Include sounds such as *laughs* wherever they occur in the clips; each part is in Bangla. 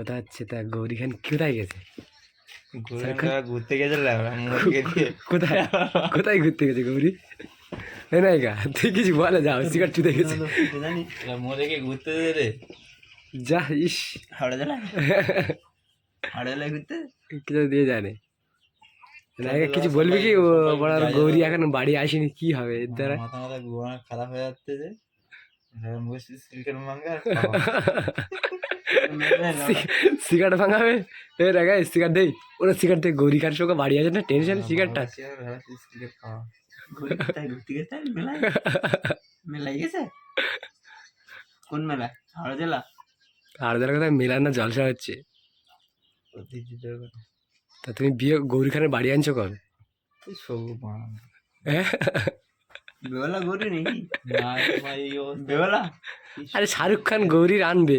কথা হচ্ছে তা গৌরী খান কোথায় গেছে? ঘুরতে গেছিলাম কোথায়? কোথায় ঘুরতে গেছে গৌরী? নাই গা তুই কিছু বলে যাও সিগারেট চুতে গেছে। ঘুরতে দে রে। যা ইস। হাওড়া জেলা? হাওড়া জেলায় ঘুরতে? কিছু দিয়ে জানে। কিছু বলবি কি? ও বড় গৌরী এখন বাড়ি আসেনি কি হবে এর দ্বারা? মাথা মাথা খারাপ হয়ে যাচ্ছে যে। বসে সিল্কের মাঙ্গা *laughs* সিগারেট ভাঙাবে। এ রেগা সিগারেট দেই। ওরা সিগারেট দেই গৌরী খান সঙ্গে বাড়ি আছে না? টেনশন সিগারেটটা। সিগারেট খাওয়া। গেছে? মেলায়? *laughs* মেলায় গেছে? কোন মেলা? হাওড়া জেলা? কথা মেলার না জলসা হচ্ছে। তা তুমি বিয়ে গৌরী খানের বাড়ি আনছো কবে? হ্যাঁ? বেওলা গরু বেওলা আরে শাহরুখ খান গৌরীর আনবে।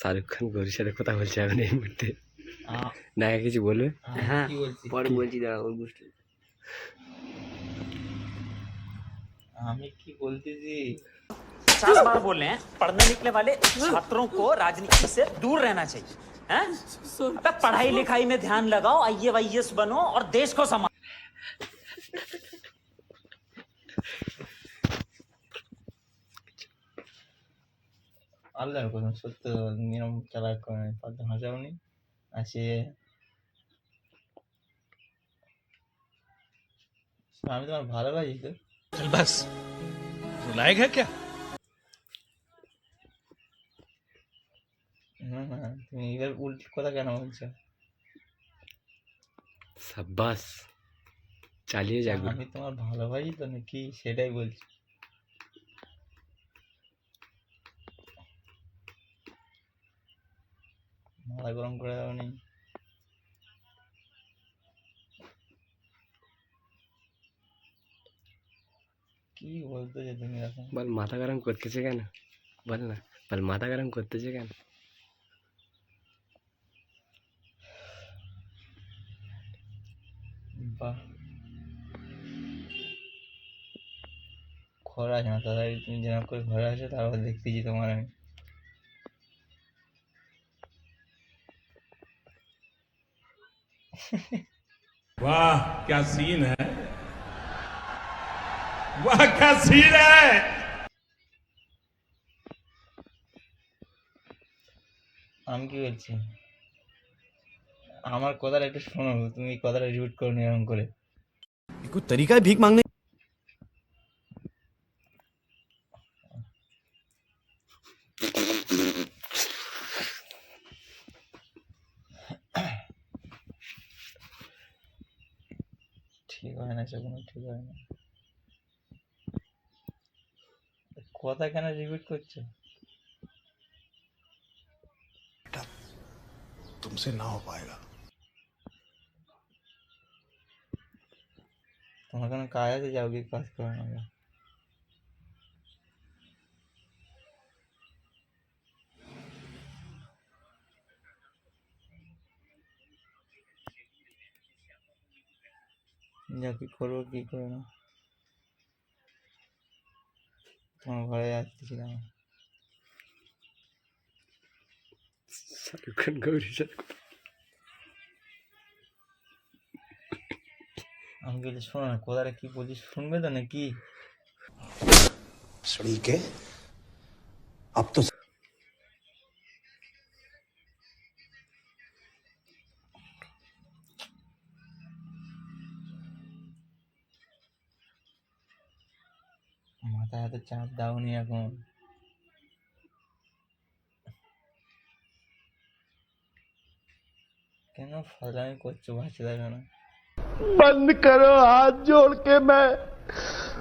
শাহরুখ খান গৌরীর সাথে কথা বলছে এখন এই মুহূর্তে আ- না কিছু বলবে হ্যাঁ কি বলছি পরে বলছি দাঁড়া ওর গোষ্ঠী আমি কি বলতেছি पचास बार बोल रहे हैं पढ़ने निकले वाले छात्रों को राजनीति से दूर रहना चाहिए हैं? अबे पढ़ाई लिखाई में ध्यान लगाओ आई वाईएस बनो और देश को संभालो আল্লাহর কসম সত্য নিয়ম চালা করে পাল্টা হাসাওনি আর সে আমি তোমার ভালোবাসি তো বাস রুলায়েগা ক্যা না তুমি এবার উল্টি কথা কেন বলছো সাব্বাস চালিয়ে যাবে আমি তোমার ভালোবাসি তো নাকি সেটাই বলছি মাথা গরম করে দাও নেই। কি বলতেছো তুমি এখন? বল মাথা গরম করতেছে কেন? বল না বল মাথা গরম করতেছে কেন? বাহ। খরা আছে না তাড়াতাড়ি তুমি যেন করে ঘরে আসো তারপর দেখতেছি তোমার আমি। *laughs* वाह क्या सीन है वाह क्या सीन है আমি কি বলছি আমার কথাটা একটু শোনো তুমি এই কথাটা রিপিট করো নি এরকম করে कोई तरीका है भीख ঠিক হয় না সেগুলো ঠিক হয় না কথা কেন রিপিট করছো तुमसे ना हो पाएगा তোমার কোনো কাজ আছে যাও গিয়ে কাজ করো না যা কি করব কী করব না তোমার ঘরে আসতেছিলাম শাহরুখ খান গৌরী আমি বলি শোনো না কোদারে কি বলি শুনবে তো নাকি? শরীরকে আপ তো तो মাথায় এত চাপ দাওনি এখন কেন ফাজলামি করছো বাচ্চাদের কেন बंद करो हाथ जोड़ के मैं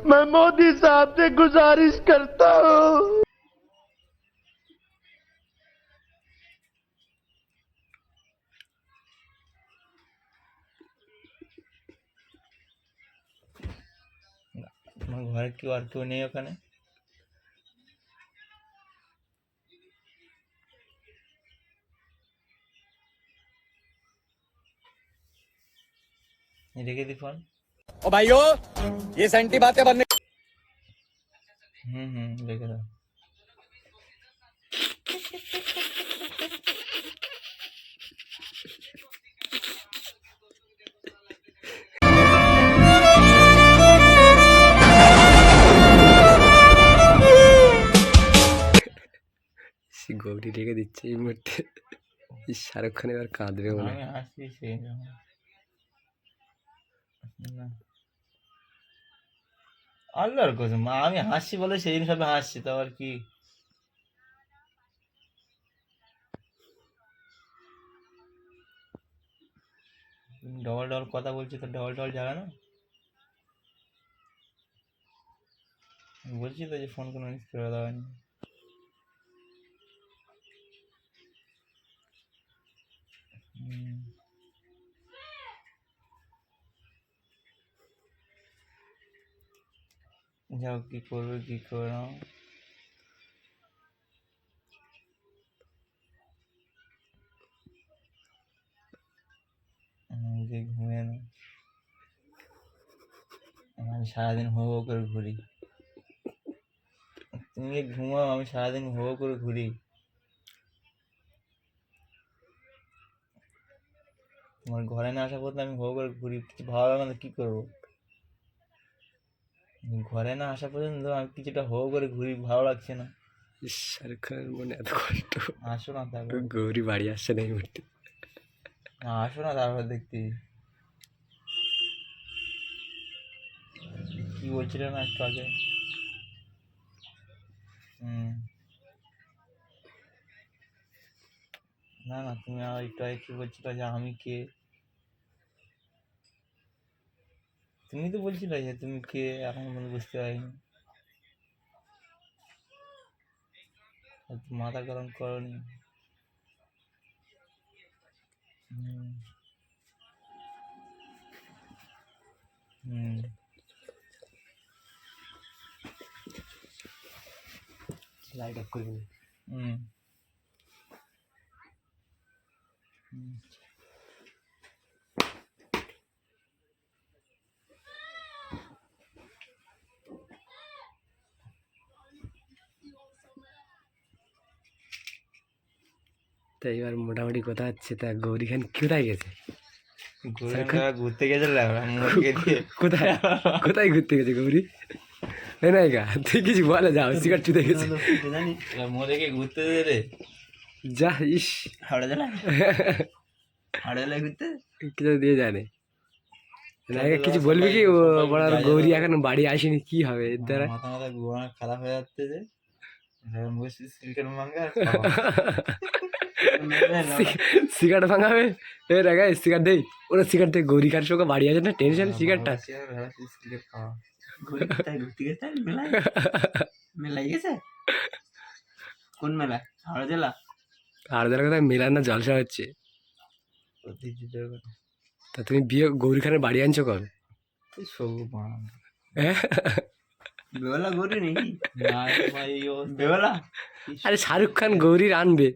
मैं मोदी साहब से गुजारिश करता हूँ ঘরে কেউ আর কেউ নেই ওখানে রেখে দি ফোন ओ भाइयों ये सेंटी बातें बनने হুম হুম রেখে দাও রেখে দিচ্ছে এই মুহূর্তে। শাহরুখ খান এবার কাঁদবে মনে আল্লাহর কসম আমি হাসছি বলে সেই দিন হাসছি, তো আবার কি? ডবল ডবল কথা বলছি তো ডবল ডবল জায়গা না? বলছি তো যে ফোন কোনো মিস করে দেওয়া হয়নি হুম। যাও কি করবে কি করবে না আমি যে ঘুমিয়ে না আমি সারাদিন হো হো করে ঘুরি তুমি যে ঘুমাও আমি সারাদিন হো হো করে ঘুরি তোমার ঘরে না আসা পর্যন্ত আমি হো করে ঘুরি। কিছু ভালো লাগে না কি করব? ঘরে না আসা পর্যন্ত আমি কিছুটা হো করে ঘুরি ভালো লাগছে না। শাহরুখ খানের মনে এত কষ্ট। আসো না তারপর গৌরী বাড়ি আসছে না এই মুহূর্তে। আসো না তারপর দেখতে। কি বলছিলে না একটু আগে? হুম। না না তুমি আর একটু আগে কি বলছিলে যে আমি কে তুমি তো বলছিলে যে তুমি কে এখন পর্যন্ত বুঝতে পারিনি আর তো মাথা গরম করনি হুম হুম লাইট অফ করে দিন হুম হুম। তা এবার মোটামুটি কথা হচ্ছে তা গৌরী খান কোথায় গেছে? ঘুরতে গেছিলাম কোথায় কোথায় ঘুরতে গেছে গৌরী? নাই গা তুই কিছু বলে যাও সিগারেট চুতে গেছে। মোদেরকে ঘুরতে রে যা ইস। হাওড়া জেলায় হাওড়া জেলায় ঘুরতে? কিছু দিয়ে জানে কিছু বলবি কি? ও বড় গৌরী এখন বাড়ি আসেনি কি হবে? এর দ্বারা? মাথা মাথা গোয়া খারাপ হয়ে যাচ্ছে যে। সিগারেট ভাঙাবে? এ সিগারেট দেই ওরা সিগারেট দেই গৌরী কার সঙ্গে বাড়ি আছে না? টেনশন সিগারেটটা। *laughs* গেছে? কোন মেলা? হাওড়া জেলা? আর যারা কথা মেলার না জলসা হচ্ছে। তা তুমি বিয়ে গৌরী খানের বাড়ি আনছো কবে? হ্যাঁ? বেলা ঘুরি নাকি? ভাই ও বেলা আরে শাহরুখ খান গৌরীর আনবে।